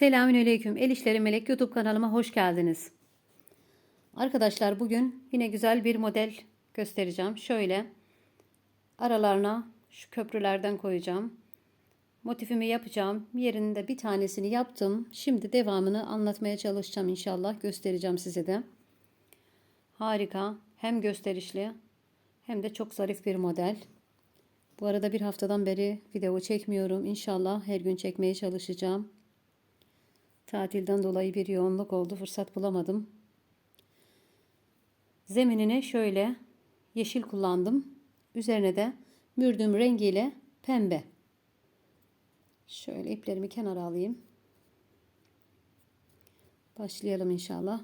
Selamünaleyküm. El İşleri Melek YouTube kanalıma hoş geldiniz. Arkadaşlar bugün yine güzel bir model göstereceğim. Şöyle aralarına şu köprülerden koyacağım. Motifimi yapacağım. Yerinde bir tanesini yaptım. Şimdi devamını anlatmaya çalışacağım inşallah. Göstereceğim size de. Harika. Hem gösterişli hem de çok zarif bir model. Bu arada bir haftadan beri video çekmiyorum. İnşallah her gün çekmeye çalışacağım. Tatilden dolayı bir yoğunluk oldu. Fırsat bulamadım. Zeminine şöyle yeşil kullandım. Üzerine de mürdüm rengiyle pembe. Şöyle iplerimi kenara alayım. Başlayalım inşallah.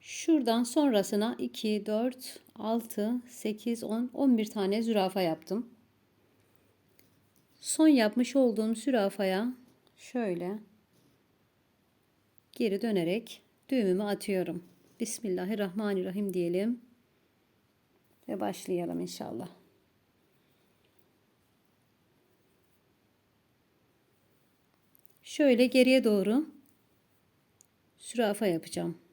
Şuradan sonrasına 2, 4, 6, 8, 10, 11 tane zürafa yaptım. Son yapmış olduğum zürafaya şöyle geri dönerek düğümümü atıyorum. Bismillahirrahmanirrahim diyelim. Ve başlayalım inşallah. Şöyle geriye doğru zürafa yapacağım.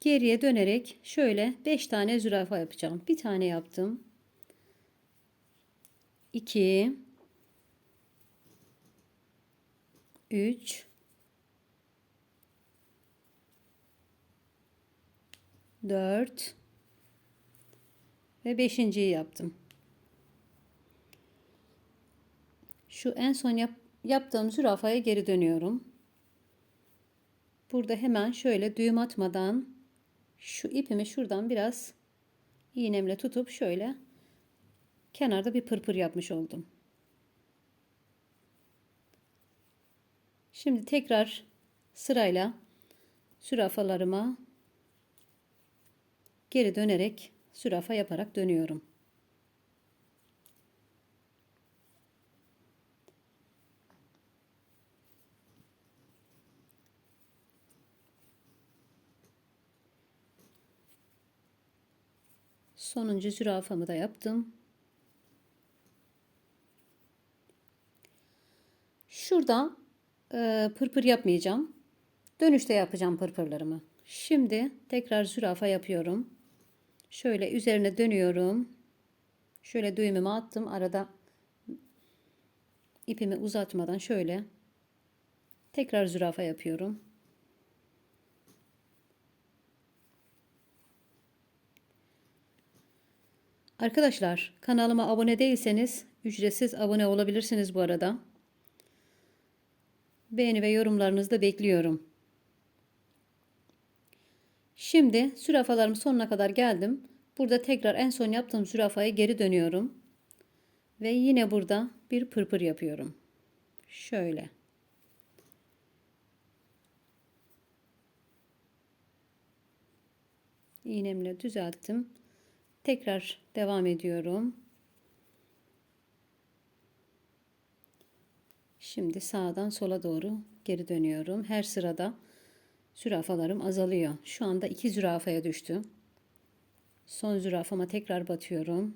Geriye dönerek şöyle 5 tane zürafa yapacağım. Bir tane yaptım. 2 3 4 ve beşinciyi yaptım. Şu en son yap, yaptığım zürafaya geri dönüyorum. Burada hemen şöyle düğüm atmadan şu ipimi şuradan biraz iğnemle tutup şöyle kenarda bir pırpır yapmış oldum. Şimdi tekrar sırayla sürafalarıma geri dönerek sürafa yaparak dönüyorum. Sonuncu zürafamı da yaptım. Şurada e, pırpır yapmayacağım. Dönüşte yapacağım pırpırlarımı. Şimdi tekrar zürafa yapıyorum. Şöyle üzerine dönüyorum. Şöyle düğümümü attım. Arada ipimi uzatmadan şöyle tekrar zürafa yapıyorum. Arkadaşlar kanalıma abone değilseniz ücretsiz abone olabilirsiniz bu arada. Beğeni ve yorumlarınızı da bekliyorum. Şimdi zürafalarım sonuna kadar geldim. Burada tekrar en son yaptığım zürafaya geri dönüyorum. Ve yine burada bir pırpır yapıyorum. Şöyle. İğnemle düzelttim. Tekrar devam ediyorum. Şimdi sağdan sola doğru geri dönüyorum. Her sırada zürafalarım azalıyor. Şu anda iki zürafaya düştü. Son zürafama tekrar batıyorum.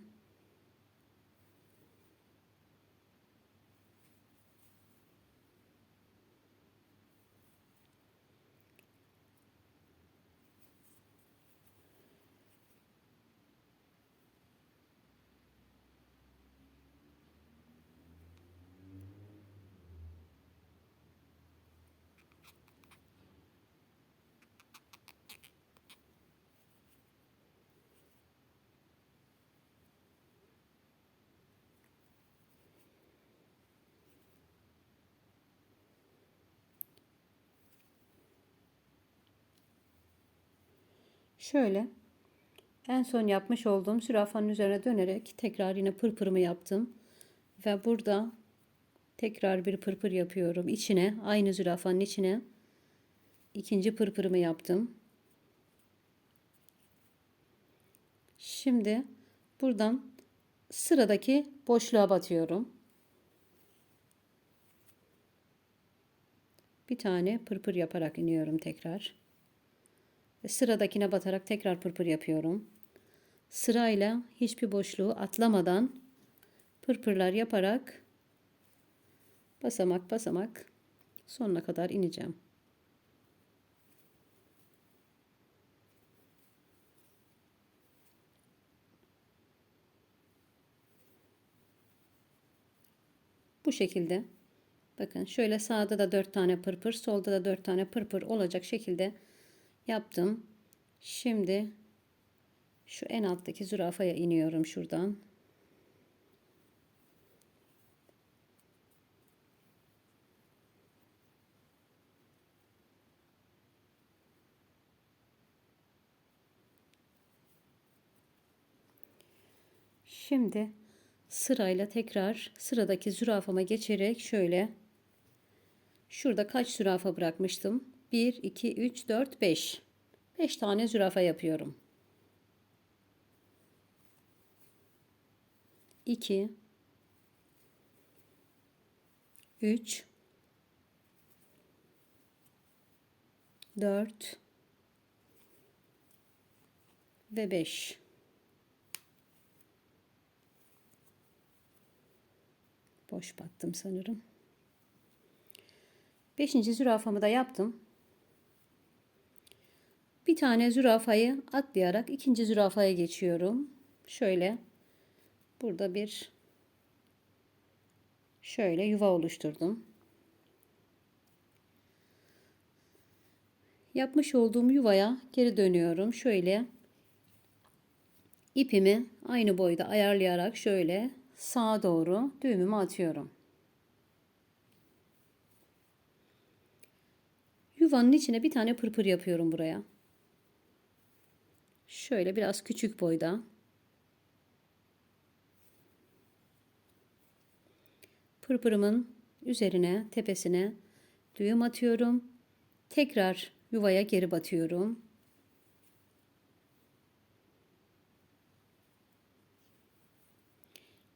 Şöyle en son yapmış olduğum zürafanın üzerine dönerek tekrar yine pırpırımı yaptım. Ve burada tekrar bir pırpır yapıyorum. İçine aynı zürafanın içine ikinci pırpırımı yaptım. Şimdi buradan sıradaki boşluğa batıyorum. Bir tane pırpır yaparak iniyorum tekrar. Ve sıradakine batarak tekrar pırpır yapıyorum. Sırayla hiçbir boşluğu atlamadan pırpırlar yaparak basamak basamak sonuna kadar ineceğim. Bu şekilde bakın şöyle sağda da 4 tane pırpır solda da 4 tane pırpır olacak şekilde yaptım. Şimdi şu en alttaki zürafaya iniyorum şuradan. Şimdi sırayla tekrar sıradaki zürafama geçerek şöyle şurada kaç zürafa bırakmıştım? 1, 2, 3, 4, 5. 5 tane zürafa yapıyorum. 2 3 4 ve 5 boş battım sanırım. Beşinci zürafamı da yaptım. Bir tane zürafayı atlayarak ikinci zürafaya geçiyorum. Şöyle burada bir şöyle yuva oluşturdum. Yapmış olduğum yuvaya geri dönüyorum. Şöyle ipimi aynı boyda ayarlayarak şöyle sağa doğru düğümümü atıyorum. Yuvanın içine bir tane pırpır yapıyorum buraya. Şöyle biraz küçük boyda. Pırpırımın üzerine, tepesine düğüm atıyorum. Tekrar yuvaya geri batıyorum.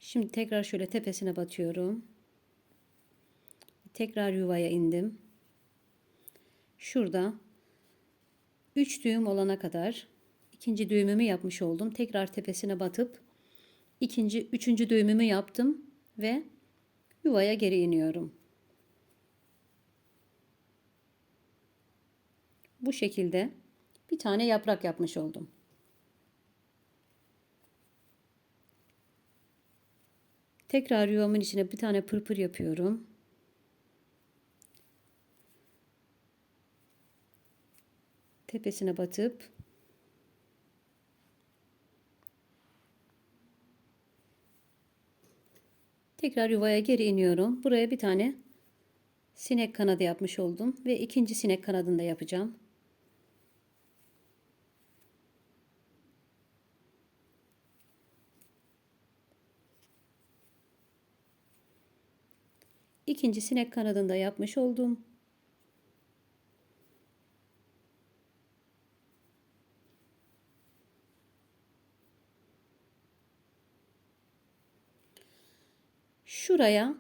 Şimdi tekrar şöyle tepesine batıyorum. Tekrar yuvaya indim. Şurada 3 düğüm olana kadar ikinci düğümümü yapmış oldum. Tekrar tepesine batıp ikinci, üçüncü düğümümü yaptım ve yuvaya geri iniyorum. Bu şekilde bir tane yaprak yapmış oldum. Tekrar yuvamın içine bir tane pırpır yapıyorum. Tepesine batıp tekrar yuvaya geri iniyorum. Buraya bir tane sinek kanadı yapmış oldum ve ikinci sinek kanadını da yapacağım. İkinci sinek kanadında yapmış oldum. Şuraya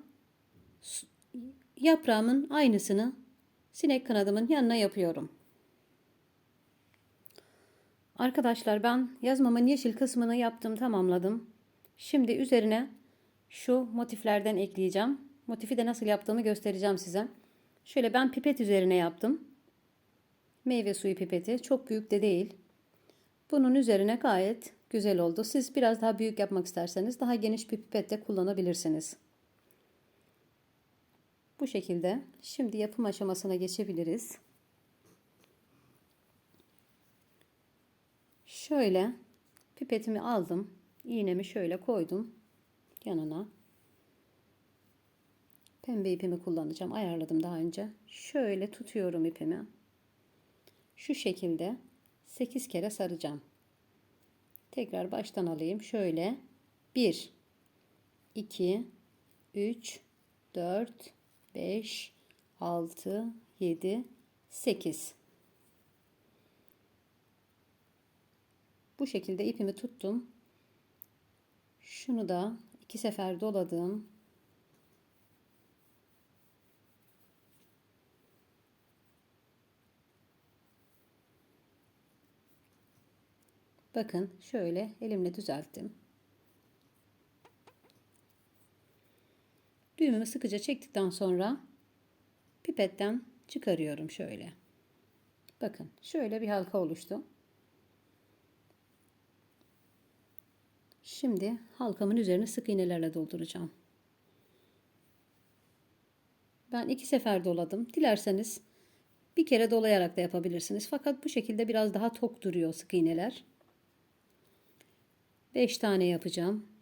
yaprağımın aynısını sinek kanadımın yanına yapıyorum. Arkadaşlar ben yazmamın yeşil kısmını yaptım tamamladım. Şimdi üzerine şu motiflerden ekleyeceğim. Motifi de nasıl yaptığımı göstereceğim size. Şöyle ben pipet üzerine yaptım. Meyve suyu pipeti. Çok büyük de değil. Bunun üzerine gayet güzel oldu. Siz biraz daha büyük yapmak isterseniz daha geniş bir pipet de kullanabilirsiniz. Bu şekilde. Şimdi yapım aşamasına geçebiliriz. Şöyle pipetimi aldım. İğnemi şöyle koydum yanına. Pembe ipimi kullanacağım. Ayarladım daha önce. Şöyle tutuyorum ipimi. Şu şekilde 8 kere saracağım. Tekrar baştan alayım. Şöyle 1 2 3 4 5 6 7 8 Bu şekilde ipimi tuttum. Şunu da iki sefer doladım. Bakın şöyle elimle düzelttim. Düğümümü sıkıca çektikten sonra pipetten çıkarıyorum şöyle. Bakın şöyle bir halka oluştu. Şimdi halkamın üzerine sık iğnelerle dolduracağım. Ben iki sefer doladım. Dilerseniz bir kere dolayarak da yapabilirsiniz. Fakat bu şekilde biraz daha tok duruyor sık iğneler. 5 tane yapacağım.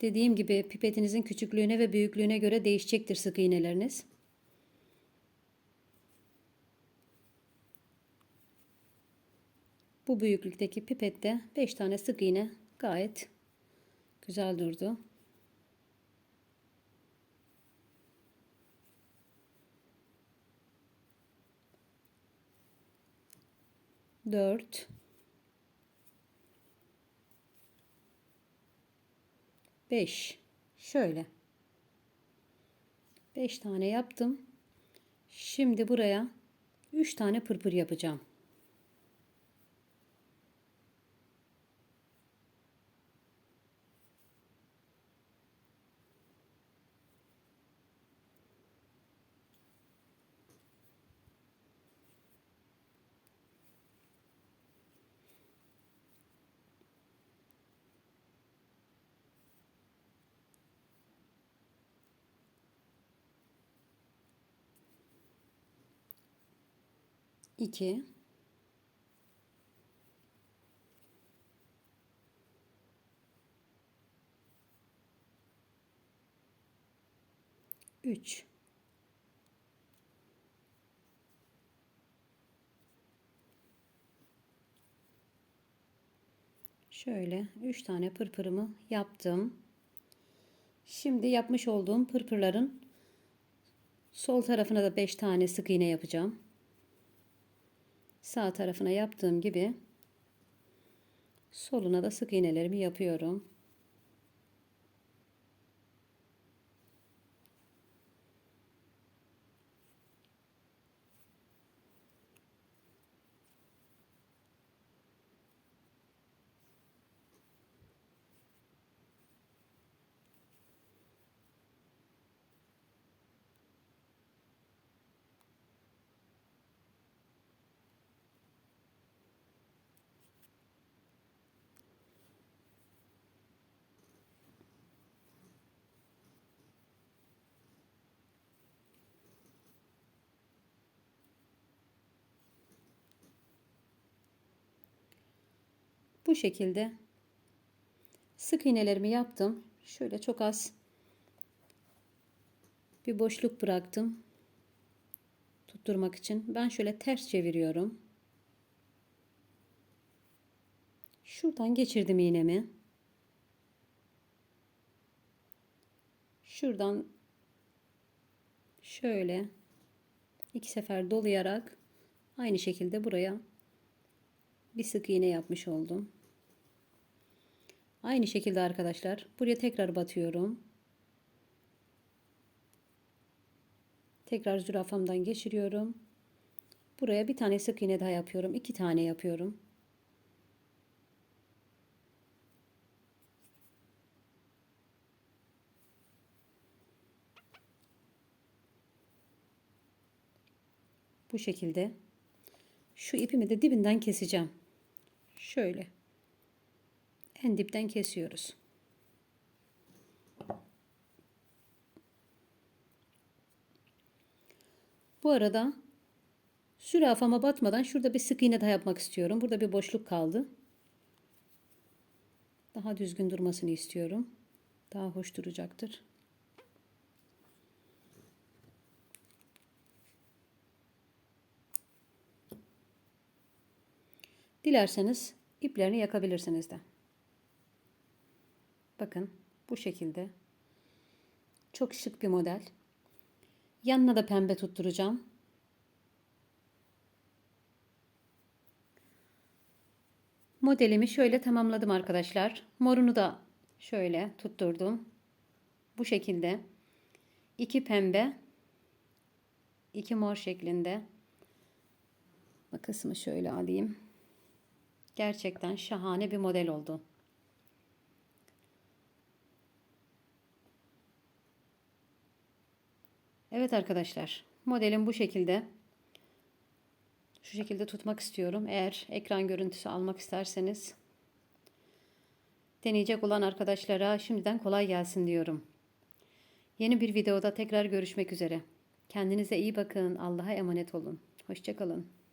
Dediğim gibi pipetinizin küçüklüğüne ve büyüklüğüne göre değişecektir sık iğneleriniz. Bu büyüklükteki pipette 5 tane sık iğne gayet güzel durdu. Dört. Beş. Şöyle. Beş tane yaptım. Şimdi buraya üç tane pırpır yapacağım. İki üç Şöyle 3 tane pırpırımı yaptım. Şimdi yapmış olduğum pırpırların sol tarafına da 5 tane sık iğne yapacağım. Sağ tarafına yaptığım gibi soluna da sık iğnelerimi yapıyorum. Bu şekilde sık iğnelerimi yaptım. Şöyle çok az bir boşluk bıraktım. Tutturmak için. Ben şöyle ters çeviriyorum. Şuradan geçirdim iğnemi. Şuradan şöyle iki sefer dolayarak aynı şekilde buraya bir sık iğne yapmış oldum. Aynı şekilde arkadaşlar buraya tekrar batıyorum. Tekrar zürafamdan geçiriyorum. Buraya bir tane sık iğne daha yapıyorum. iki tane yapıyorum. Bu şekilde şu ipimi de dibinden keseceğim. Şöyle. En dipten kesiyoruz. Bu arada sürafama batmadan şurada bir sık iğne daha yapmak istiyorum. Burada bir boşluk kaldı. Daha düzgün durmasını istiyorum. Daha hoş duracaktır. Dilerseniz iplerini yakabilirsiniz de. Bakın bu şekilde. Çok şık bir model. Yanına da pembe tutturacağım. Modelimi şöyle tamamladım arkadaşlar. Morunu da şöyle tutturdum. Bu şekilde. iki pembe, iki mor şeklinde. Kısmı şöyle alayım. Gerçekten şahane bir model oldu. Evet arkadaşlar, modelim bu şekilde. Şu şekilde tutmak istiyorum. Eğer ekran görüntüsü almak isterseniz deneyecek olan arkadaşlara şimdiden kolay gelsin diyorum. Yeni bir videoda tekrar görüşmek üzere. Kendinize iyi bakın. Allah'a emanet olun. Hoşçakalın.